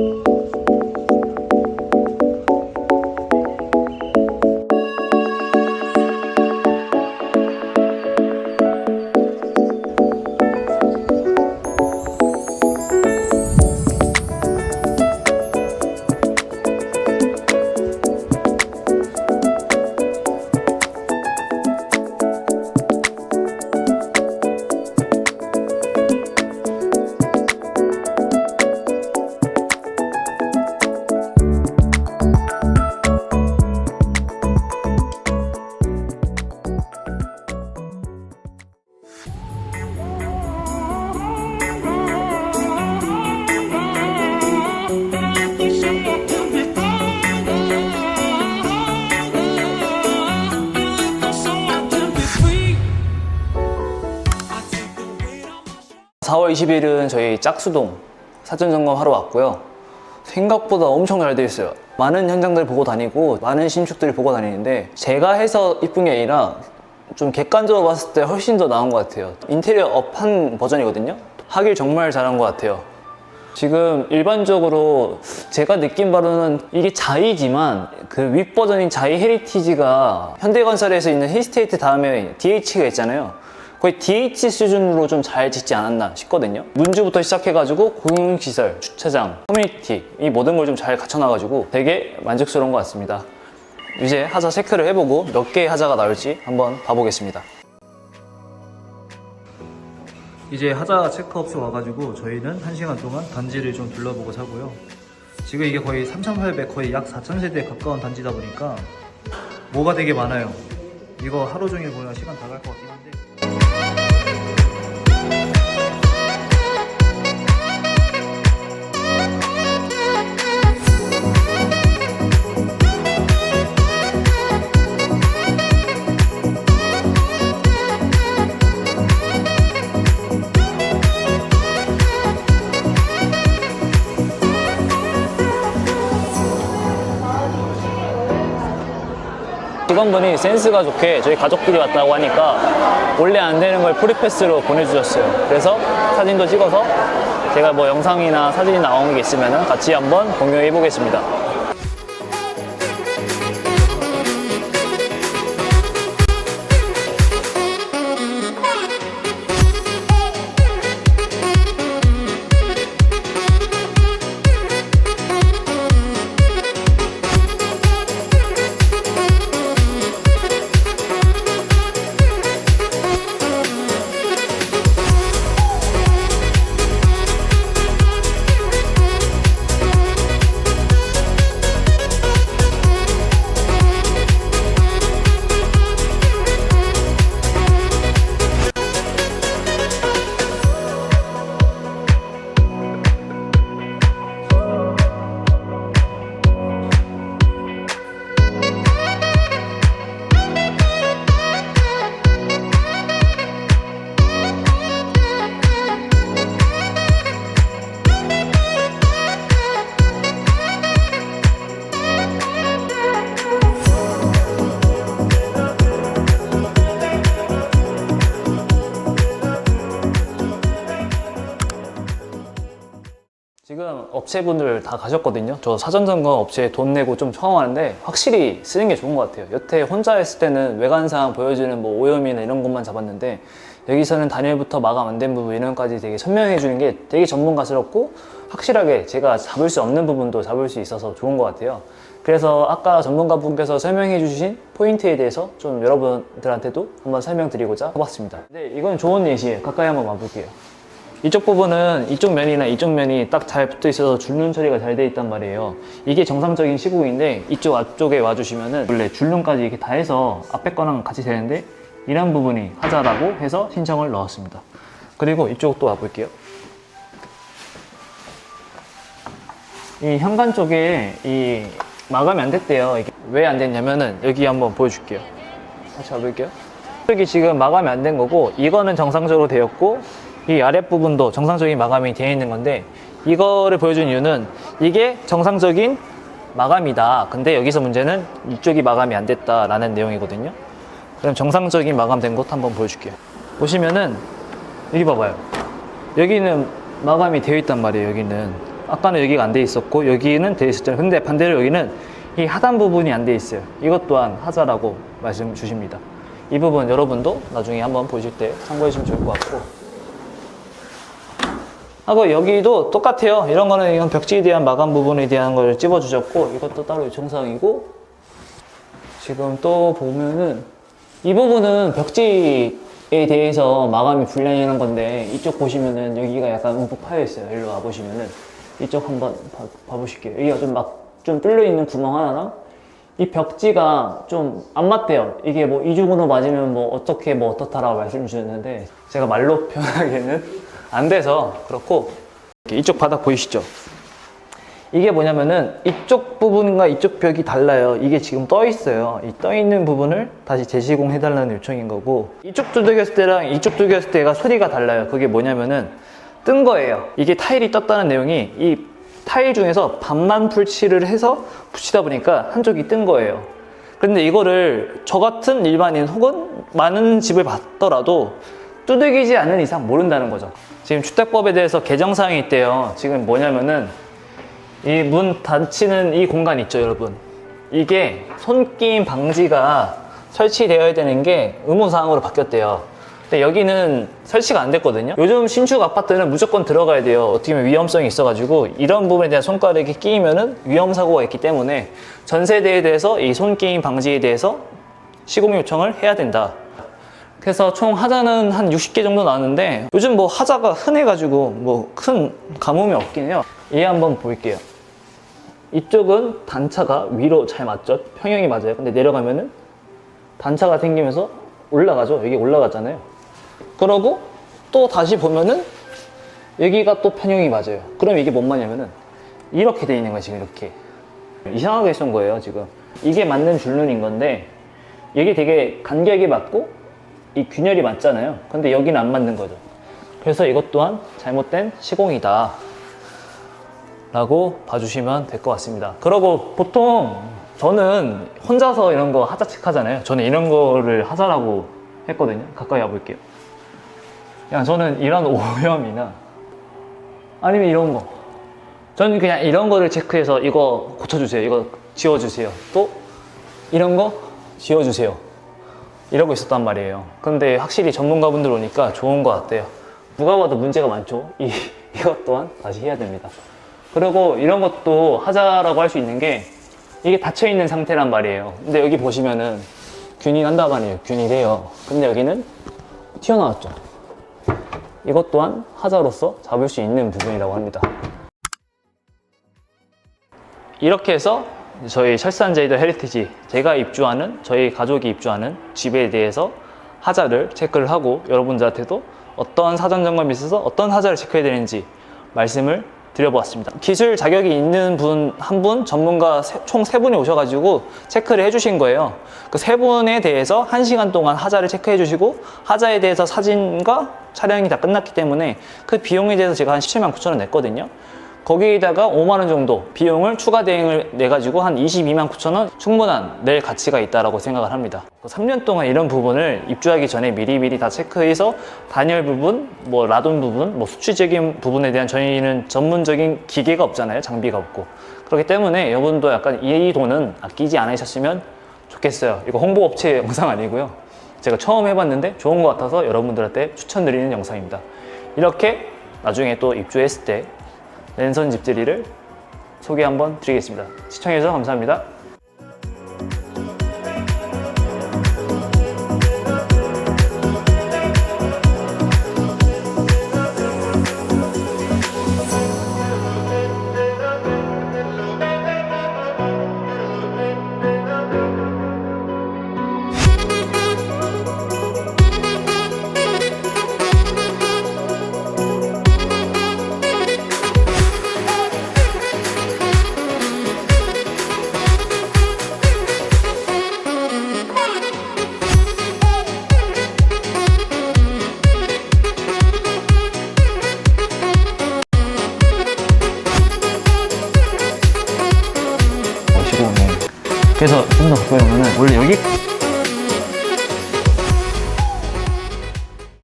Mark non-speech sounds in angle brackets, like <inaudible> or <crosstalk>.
you 사월 20일은 저희 짝수동 사전 점검 하러 왔고요. 생각보다 엄청 잘 돼 있어요. 많은 현장들 보고 다니고 많은 신축들 보고 다니는데 제가 해서 이쁜 게 아니라 좀 객관적으로 봤을 때 훨씬 더 나은 것 같아요. 인테리어 업한 버전이거든요. 하길 정말 잘한 것 같아요. 지금 일반적으로 제가 느낀 바로는 이게 자이지만 그 윗버전인 자이 헤리티지가 현대건설에서 있는 힐스테이트 다음에 DH가 있잖아요. 거의 DH 수준으로 좀 잘 짓지 않았나 싶거든요. 문주부터 시작해가지고 공용시설, 주차장, 커뮤니티 이 모든 걸 좀 잘 갖춰놔가지고 되게 만족스러운 것 같습니다. 이제 하자 체크를 해보고 몇 개의 하자가 나올지 한번 봐보겠습니다. 이제 하자 체크업소 와가지고 저희는 1시간 동안 단지를 좀 둘러보고 사고요. 지금 이게 거의 3,800 거의 약 4,000세대에 가까운 단지다 보니까 뭐가 되게 많아요. 이거 하루 종일 보면 시간 다 갈 것 같긴 한데. Thank you. 직원분이 센스가 좋게 저희 가족들이 왔다고 하니까 원래 안 되는 걸 프리패스로 보내주셨어요. 그래서 사진도 찍어서 제가 뭐 영상이나 사진이 나오는 게 있으면 같이 한번 공유해 보겠습니다. 지금 업체분들 다 가셨거든요. 저 사전 점검 업체에 돈 내고 좀 처음 하는데 확실히 쓰는 게 좋은 것 같아요. 여태 혼자 했을 때는 외관상 보여주는 뭐 오염이나 이런 것만 잡았는데 여기서는 단열부터 마감 안 된 부분 이런 까지 되게 설명해 주는 게 되게 전문가스럽고 확실하게 제가 잡을 수 없는 부분도 잡을 수 있어서 좋은 것 같아요. 그래서 아까 전문가분께서 설명해 주신 포인트에 대해서 좀 여러분들한테도 한번 설명드리고자 해봤습니다. 네, 이건 좋은 예시예요. 가까이 한번 와볼게요. 이쪽 부분은 이쪽 면이나 이쪽 면이 딱 잘 붙어 있어서 줄눈 처리가 잘 돼 있단 말이에요. 이게 정상적인 시공인데 이쪽 앞쪽에 와주시면은 원래 줄눈까지 이렇게 다 해서 앞에 거랑 같이 되는데 이런 부분이 하자라고 해서 신청을 넣었습니다. 그리고 이쪽 또 와볼게요. 이 현관 쪽에 이 마감이 안 됐대요. 왜 안 됐냐면은 여기 한번 보여줄게요. 다시 와볼게요. 여기 지금 마감이 안 된 거고 이거는 정상적으로 되었고 이 아랫부분도 정상적인 마감이 되어 있는 건데 이거를 보여준 이유는 이게 정상적인 마감이다. 근데 여기서 문제는 이쪽이 마감이 안 됐다라는 내용이거든요. 그럼 정상적인 마감된 곳 한번 보여줄게요. 보시면은 여기 봐봐요. 여기는 마감이 되어 있단 말이에요. 여기는 아까는 여기가 안 돼 있었고 여기는 돼 있었잖아요. 근데 반대로 여기는 이 하단 부분이 안 돼 있어요. 이것 또한 하자라고 말씀 주십니다. 이 부분 여러분도 나중에 한번 보실 때 참고해 주시면 좋을 것 같고 하고 여기도 똑같아요. 이런 거는 이건 벽지에 대한 마감 부분에 대한 걸 찝어 주셨고 이것도 따로 요청사항이고 지금 또 보면은 이 부분은 벽지에 대해서 마감이 불량이라는 건데 이쪽 보시면은 여기가 약간 움푹 파여 있어요. 일로 와 보시면은 이쪽 한번 봐, 봐보실게요. 여기가 좀 막 좀 뚫려 있는 구멍 하나랑 이 벽지가 좀 안 맞대요. 이게 뭐 이중으로 맞으면 뭐 어떻게 뭐 어떻다라고 말씀 주셨는데 제가 말로 <laughs> 표현하기에는 안 돼서 그렇고 이쪽 바닥 보이시죠? 이게 뭐냐면은 이쪽 부분과 이쪽 벽이 달라요. 이게 지금 떠 있어요. 이 떠 있는 부분을 다시 재시공 해 달라는 요청인 거고 이쪽 두들겼을 때랑 이쪽 두들겼을 때가 소리가 달라요. 그게 뭐냐면은 뜬 거예요. 이게 타일이 떴다는 내용이 이 타일 중에서 반만 풀칠을 해서 붙이다 보니까 한쪽이 뜬 거예요. 근데 이거를 저 같은 일반인 혹은 많은 집을 봤더라도 두들기지 않는 이상 모른다는 거죠. 지금 주택법에 대해서 개정사항이 있대요. 지금 뭐냐면은 이 문 닫히는 이 공간 있죠, 여러분. 이게 손끼임 방지가 설치되어야 되는 게 의무사항으로 바뀌었대요. 근데 여기는 설치가 안 됐거든요. 요즘 신축 아파트는 무조건 들어가야 돼요. 어떻게 보면 위험성이 있어가지고 이런 부분에 대한 손가락이 끼이면은 위험 사고가 있기 때문에 전 세대에 대해서 이 손끼임 방지에 대해서 시공 요청을 해야 된다. 그래서 총 하자는 한 60개 정도 나왔는데 요즘 뭐 하자가 흔해가지고 뭐 큰 가뭄이 없긴 해요. 얘 한번 볼게요. 이쪽은 단차가 위로 잘 맞죠? 평형이 맞아요. 근데 내려가면은 단차가 생기면서 올라가죠. 여기 올라가잖아요. 그러고 또 다시 보면은 여기가 또 평형이 맞아요. 그럼 이게 뭔 말이냐면은 이렇게 돼 있는 거예요. 지금 이렇게. 이상하게 쏜 거예요. 지금. 이게 맞는 줄눈인 건데 이게 되게 간격이 맞고 이 균열이 맞잖아요. 근데 여기는 안 맞는 거죠. 그래서 이것 또한 잘못된 시공이다. 라고 봐주시면 될 것 같습니다. 그리고 보통 저는 혼자서 이런 거 하자 체크하잖아요. 저는 이런 거를 하자라고 했거든요. 가까이 와볼게요. 그냥 저는 이런 <laughs> 오염이나 아니면 이런 거. 저는 그냥 이런 거를 체크해서 이거 고쳐주세요. 이거 지워주세요. 또 이런 거 지워주세요. 이러고 있었단 말이에요. 근데 확실히 전문가분들 오니까 좋은 것 같아요. 누가 봐도 문제가 많죠. 이, <laughs> 이것 또한 다시 해야 됩니다. 그리고 이런 것도 하자라고 할 수 있는 게 이게 닫혀 있는 상태란 말이에요. 근데 여기 보시면은 균이 난단 말이에요. 균이 돼요. 근데 여기는 튀어나왔죠. 이것 또한 하자로서 잡을 수 있는 부분이라고 합니다. 이렇게 해서 저희 철산제이더 헤리티지 제가 입주하는 저희 가족이 입주하는 집에 대해서 하자를 체크를 하고 여러분들한테도 어떤 사전 점검이 있어서 어떤 하자를 체크해야 되는지 말씀을 드려보았습니다. 기술 자격이 있는 분 한 분 전문가 총 세 분이 오셔가지고 체크를 해주신 거예요. 그 세 분에 대해서 한 시간 동안 하자를 체크해 주시고 하자에 대해서 사진과 촬영이 다 끝났기 때문에 그 비용에 대해서 제가 한 17만 9천 원 냈거든요. 거기에다가 5만 원 정도 비용을 추가 대행을 내 가지고 한 22만 9천 원 충분한 낼 가치가 있다라고 생각을 합니다. 3년 동안 이런 부분을 입주하기 전에 미리미리 다 체크해서 단열 부분, 뭐 라돈 부분, 뭐 수치적인 부분에 대한 저희는 전문적인 기계가 없잖아요. 장비가 없고. 그렇기 때문에 여러분도 약간 이 돈은 아끼지 않으셨으면 좋겠어요. 이거 홍보 업체 영상 아니고요. 제가 처음 해봤는데 좋은 것 같아서 여러분들한테 추천드리는 영상입니다. 이렇게 나중에 또 입주했을 때 랜선 집들이를 소개 한번 드리겠습니다. 시청해주셔서 감사합니다. 그래서 좀 더 가까이 오면은 원래 여기